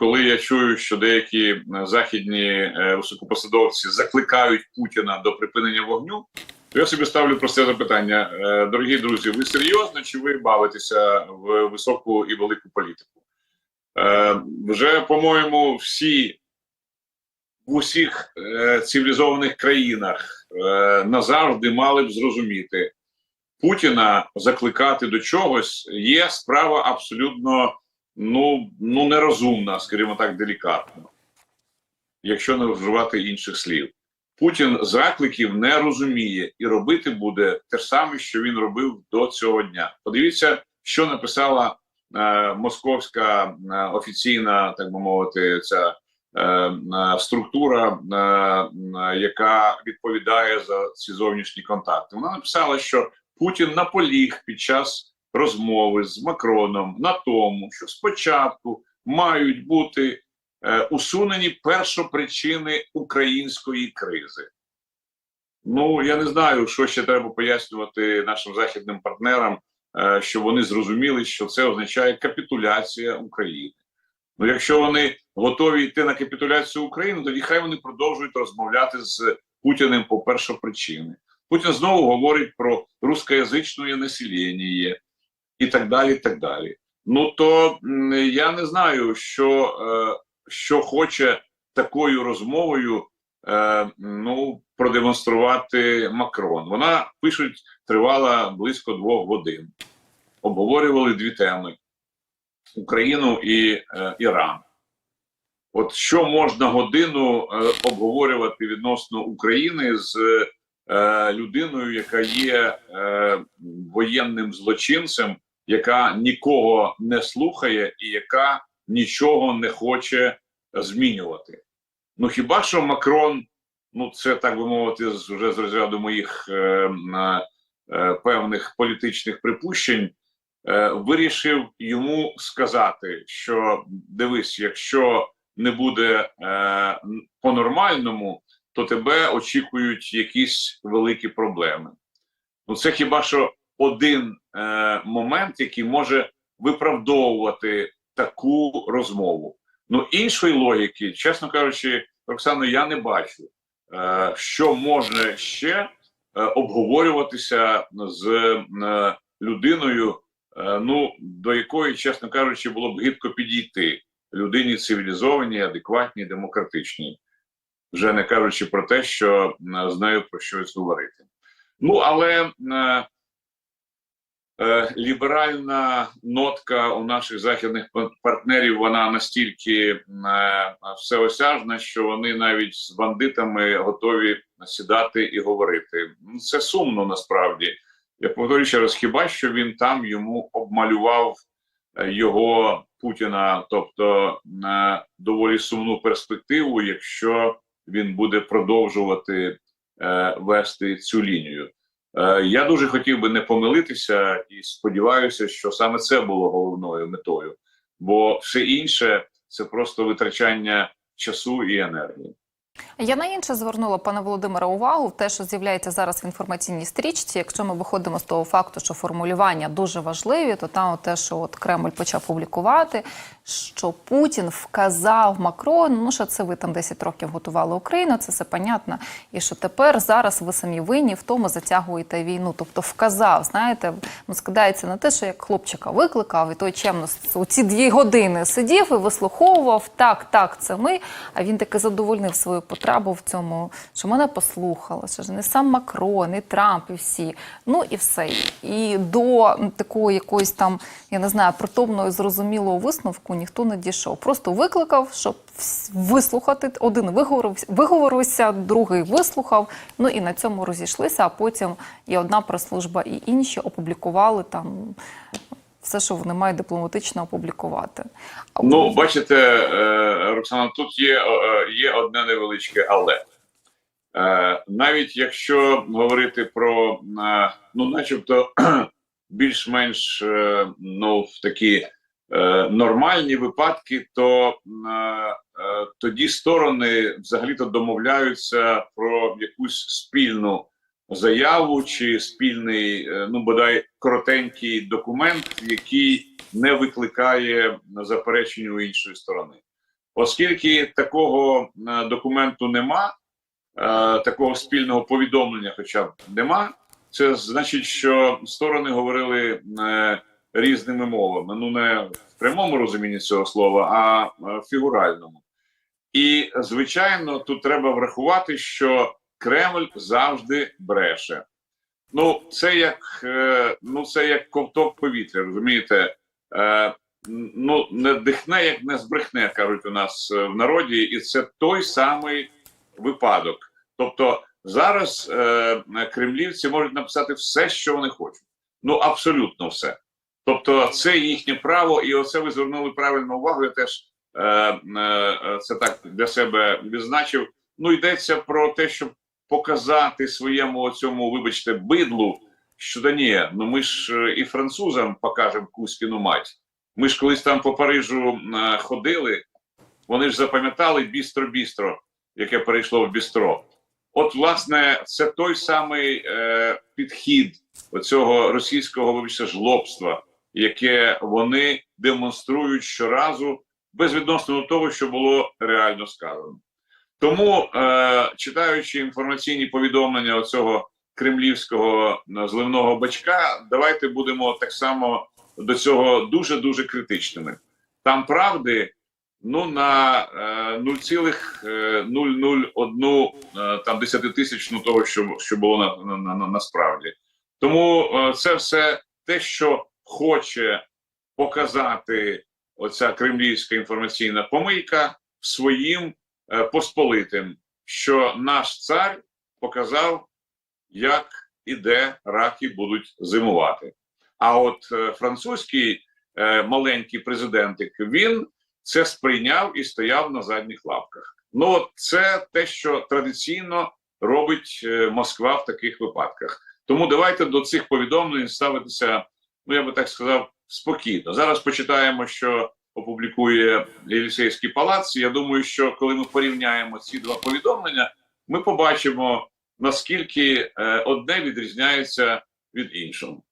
коли я чую, що деякі е, західні е, високопосадовці закликають Путіна до припинення вогню, то я собі ставлю просте запитання: Е, дорогі друзі, ви серйозно чи ви бавитеся в високу і велику політику? Вже, по-моєму, всі в усіх цивілізованих країнах назавжди мали б зрозуміти, Путіна закликати до чогось є справа абсолютно ну, ну нерозумна, скажімо так, делікатно, якщо не вживати інших слів. Путін закликів не розуміє і робити буде те ж саме, що він робив до цього дня. Подивіться, що написала е, московська е, офіційна, так би мовити, ця е, е, структура, е, е, яка відповідає за ці зовнішні контакти. Вона написала, що Путін наполіг під час розмови з Макроном на тому, що спочатку мають бути е, усунені першопричини української кризи. Ну я не знаю, що ще треба пояснювати нашим західним партнерам, е, щоб вони зрозуміли, що це означає капітуляція України. Ну, якщо вони готові йти на капітуляцію України, тоді хай вони продовжують розмовляти з Путіним по першопричини. Путін знову говорить про рускоязичне населення і так далі. і так далі. Ну то я не знаю, що, е, що хоче такою розмовою е, ну, продемонструвати Макрон. Вона пишуть, тривала близько двох годин. Обговорювали дві теми: Україну і е, Іран. От що можна годину обговорювати відносно України з людиною, яка є воєнним злочинцем, яка нікого не слухає і яка нічого не хоче змінювати. Ну хіба що Макрон, ну це так би мовити, вже з розряду моїх е, е, певних політичних припущень, е, вирішив йому сказати, що дивись, якщо не буде е, по-нормальному, то тебе очікують якісь великі проблеми. Ну, це хіба що один е, момент, який може виправдовувати таку розмову. Ну, іншої логіки, чесно кажучи, Оксано, я не бачу, е, що може ще е, обговорюватися з е, людиною, е, ну до якої, чесно кажучи, було б гидко підійти людині цивілізованій, адекватній, демократичній, вже не кажучи про те, що е, з нею про щось говорити. Ну але е, ліберальна нотка у наших західних партнерів вона настільки е, всеосяжна, що вони навіть з бандитами готові сідати і говорити. Ну, Це сумно насправді. Я повторюю ще раз, хіба що він там йому обмалював е, його Путіна, тобто на доволі сумну перспективу, якщо він буде продовжувати е, вести цю лінію. Е, я дуже хотів би не помилитися і сподіваюся, що саме це було головною метою, бо все інше це просто витрачання часу і енергії. Я на інше звернула пане Володимире увагу те, що з'являється зараз в інформаційній стрічці. Якщо ми виходимо з того факту, що формулювання дуже важливі, то там те, що от Кремль почав публікувати, що Путін вказав Макрону, ну що це ви там 10 років готували Україну, це все понятно. І що тепер зараз ви самі винні в тому затягуєте війну. Тобто вказав, знаєте, ну, скидається на те, що як хлопчика викликав, і той чемно у ці дві години сидів і вислуховував так, так, це ми. А він таки задовольнив свою потребу в цьому, що мене послухали, що ж не сам Макрон, і Трамп, і всі. Ну і все. І до такої якоїсь там, я не знаю, притомного зрозумілого висновку ніхто не дійшов. Просто викликав, щоб вислухати. Один виговорився, другий вислухав. Ну і на цьому розійшлися. А потім і одна прес-служба, і інші опублікували там все, що вони мають дипломатично опублікувати. Ну, бачите, е, Роксана, тут є, е, є одне невеличке але. Е, Навіть якщо говорити про ну, начебто більш-менш ну, в такі нормальні випадки, то тоді сторони взагалі-то домовляються про якусь спільну заяву чи спільний, е, ну бодай коротенький документ, який не викликає заперечень у іншої сторони. Оскільки такого е, документу нема, е, такого спільного повідомлення, хоча б нема, це значить, що сторони говорили різними мовами. Ну не в прямому розумінні цього слова, а в фігуральному. І звичайно, тут треба врахувати, що Кремль завжди бреше. Ну, це як е, ну, це як ковток повітря, розумієте? Е, ну, не дихне, як не збрехне, кажуть у нас е, в народі, і це той самий випадок. Тобто зараз е, кремлівці можуть написати все, що вони хочуть. Ну, абсолютно все. Тобто, це їхнє право, і оце ви звернули правильну увагу. Я теж е, е, це так для себе відзначив. Ну, йдеться про те, щоб показати своєму цьому, вибачте, бидлу, що да ні, ну ми ж е, і французам покажемо Кузькіну мать. Ми ж колись там по Парижу е, ходили, вони ж запам'ятали бістро-бістро, яке перейшло в бістро. От, власне, це той самий е, підхід оцього російського вибачте, жлобства, яке вони демонструють щоразу, безвідносно до того, що було реально сказано. Тому, е, читаючи інформаційні повідомлення оцього кремлівського е, зливного бачка, давайте будемо так само до цього дуже дуже критичними. Там правди ну на е, 0,001 е, там десятитисячну того, що, що було на, на, на, насправді. Тому е, це все те, що хоче показати оця кремлівська інформаційна помийка своїм е, посполитим, що наш цар показав, як і де раки будуть зимувати. А от е, французький е, маленький президентик він це сприйняв і стояв на задніх лапках. Ну, от це те, що традиційно робить е, Москва в таких випадках. Тому давайте до цих повідомлень ставитися, ну я би так сказав, спокійно. Зараз почитаємо, що опублікує Єлісейський палац. Я думаю, що коли ми порівняємо ці два повідомлення, ми побачимо наскільки е, одне відрізняється від іншого.